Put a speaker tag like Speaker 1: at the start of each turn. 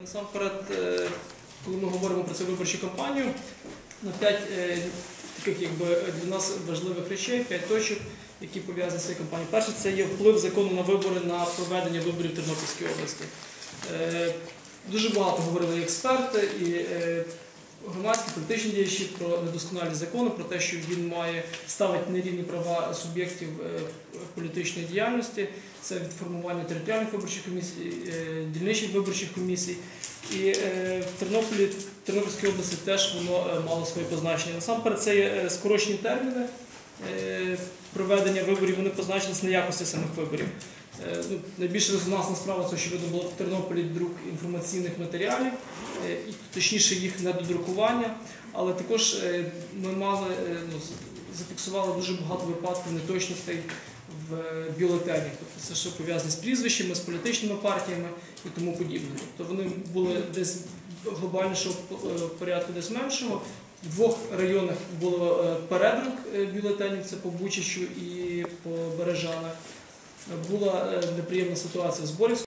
Speaker 1: Насамперед, е, коли ми говоримо про цю виборчу кампанію, на п'ять е, таких якби для нас важливих речей, п'ять точок, які пов'язані з цією кампанією. Перше, це є вплив закону на вибори на проведення виборів в Тернопільській області. Е, Дуже багато говорили експерти, і громадські політичні діячі про недосконалість закону, про те, що він має ставити нерівні права суб'єктів е, політичної діяльності. Це від формування територіальних виборчих комісій, е, дільничних виборчих комісій. І е, в Тернополі, в Тернопільській області теж воно мало своє позначення. Насамперед, це є скорочені терміни проведення виборів, вони позначені з неякості самих виборів. Е, ну, Найбільш резонансна справа це, очевидно, було в Тернополі друк інформаційних матеріалів, е, точніше їх недодрукування. Але також е, ми мали ну, зафіксували дуже багато випадків неточностей в бюлетенях. Тобто це що пов'язане з прізвищами, з політичними партіями і тому подібне. Тобто вони були десь глобальнішого порядку, десь меншого. В двох районах було передрук бюлетенів, це по Бучичу і по Бережанах. Була е, неприємна ситуація з Зборівському